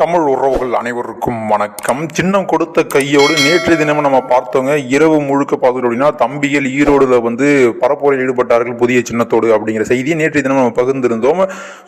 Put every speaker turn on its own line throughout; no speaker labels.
தமிழ் உறவுகள் அனைவருக்கும் வணக்கம். சின்னம் கொடுத்த கையோடு நேற்றைய தினமும் நம்ம பார்த்தோங்க. இரவு முழுக்க பார்த்தோம் அப்படின்னா தம்பிகள் ஈரோடுல வந்து பரப்புரையில் ஈடுபட்டார்கள் புதிய சின்னத்தோடு அப்படிங்கிற செய்தியை நேற்றைய தினம் நம்ம பகிர்ந்திருந்தோம்.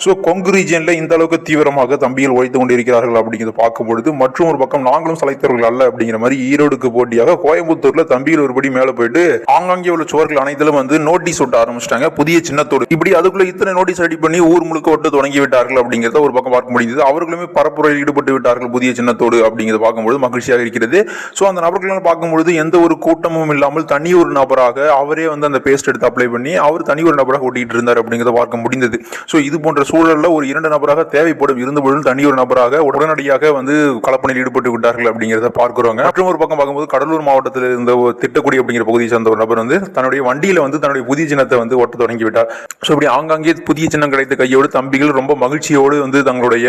ஸோ கொங்கு ரீஜியனில் இந்த அளவுக்கு தீவிரமாக தம்பிகள் உழைத்து கொண்டிருக்கிறார்கள் அப்படிங்கிறத பார்க்கும் பொழுது மற்றும் ஒரு பக்கம் நாங்களும் சலைத்தவர்கள் அல்ல அப்படிங்கிற மாதிரி ஈரோடுக்கு போட்டியாக கோயம்புத்தூர்ல தம்பிகள் ஒருபடி மேலே போயிட்டு ஆங்காங்கே உள்ள சுவர்கள் அனைத்திலும் வந்து நோட்டீஸ் ஒட்ட ஆரம்பிச்சிட்டாங்க. புதிய சின்னத்தோடு இப்படி அதுக்குள்ள இத்தனை நோட்டீஸ் ரெடி பண்ணி ஊர் முழுக்க விட்டு தொடங்கி விட்டார்கள் அப்படிங்கிறத ஒரு பக்கம் பார்க்க முடியுது. அவர்களுமே பரப்புரையில் ஈடுபட்டு விட்டார்கள் புதிய சின்னத்தோடு அப்படிங்கிறத பார்க்கும்போது மகிழ்ச்சியாக இருக்கிறது. ஸோ அந்த நபர்களை பார்க்கும்பொழுது எந்த ஒரு கூட்டமும் இல்லாமல் தனி ஒரு நபராக அவரே வந்து அந்த பேஸ்ட் எடுத்து அப்ளை பண்ணி அவர் தனி ஒரு நபராக ஓட்டிட்டு இருந்தார் அப்படிங்கிறத பார்க்க முடிந்தது. ஸோ இது போன்ற சூழலில் ஒரு இரண்டு நபராக தேவைப்படும் இருந்தபொழுது தனி ஒரு நபராக உடனடியாக வந்து கலப்பணியில் ஈடுபட்டு விட்டார்கள் அப்படிங்கிறத பார்க்கிறோங்க. மற்றும் ஒரு பக்கம் பார்க்கும்போது கடலூர் மாவட்டத்தில் இருந்த ஒரு திட்டக்குடி அப்படிங்கிற பகுதியை சேர்ந்த ஒரு நபர் வந்து தன்னுடைய வண்டியில் வந்து தன்னுடைய புதிய சின்னத்தை வந்து ஒட்ட தொடங்கி விட்டார். ஸோ இப்படி ஆங்காங்கே புதிய சின்னம் கிடைத்த கையோடு தம்பிகள் ரொம்ப மகிழ்ச்சியோடு வந்து தங்களுடைய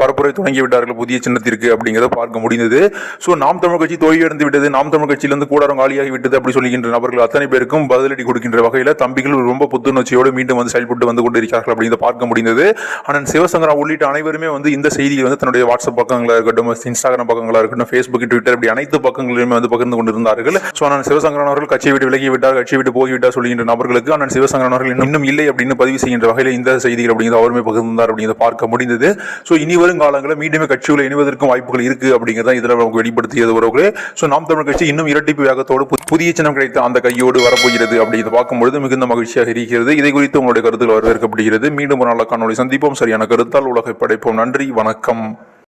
பரப்புரை தொடங்கி விட்டார்கள் புதிய சின்னத்திற்கு அப்படிங்கிறத பார்க்க முடிந்தது. ஸோ நாம் தமிழ் கட்சி தோல்வியடைந்து விட்டது. நாம் தமிழ் கட்சியிலிருந்து கூடாரம் காலியாகி விட்டது அப்படி சொல்லுகின்ற நபர்கள் அத்தனை பேருக்கும் பதிலடி கொடுக்கின்ற வகையில் தம்பிகள் ரொம்ப புத்துணர்ச்சியோடு மீண்டும் வந்து செயல்பட்டு வந்து கொண்டிருக்கிறார்கள் அப்படிங்கிறத பார்க்க முடிந்தது. ஆனால் சிவசங்கரா உள்ளிட்ட அனைவருமே வந்து இந்த செய்தியை வந்து தன்னுடைய வாட்ஸ்அப் பக்கங்களாக இருக்கட்டும் இன்ஸ்டாகிராம் பக்கங்களாக இருக்கட்டும் ஃபேஸ்புக் ட்விட்டர் இப்படி அனைத்து பக்கங்களிலுமே வந்து பகிர்ந்து கொண்டிருந்தார்கள். ஸோ ஆனால் சிவசங்கரன் அவர்கள் கட்சியை விட்டு விலகி விட்டார் கட்சியை விட்டு போய்விட்டார் சொல்கின்ற நபர்களுக்கு ஆனால் சிவசங்கரன் அவர்கள் இன்னும் இல்லை அப்படின்னு பதிவு செய்கின்ற வகையில் இந்த செய்திகள் அப்படிங்கிறது அவருமே பகிர்ந்தார் அப்படிங்கிறத பார்க்க முடிந்தது. ஸோ இனி வரும் காலங்களில் மீண்டும் கட்சிகளை இணைவதற்கும் வாய்ப்புகள் இருக்கு அப்படிங்கிறத இதில் நமக்கு வெளிப்படுத்தியது உறவுகளே ஸோ நாம் தமிழ் கட்சி இன்னும் இரட்டிப்பு வேகத்தோடு புதிய சின்னம் கிடைத்த அந்த கையோடு வரப்போகிறது அப்படிங்கிறத பார்க்கும்பொழுது மிகுந்த மகிழ்ச்சியாக இருக்கிறது. இதை குறித்து உங்களுடைய கருத்துக்கள் வரவேற்கப்படுகிறது. மீண்டும் ஒரு நல்ல காணொலி சந்திப்போம். சரியான கருத்தால் உலகை படைப்போம். நன்றி. வணக்கம்.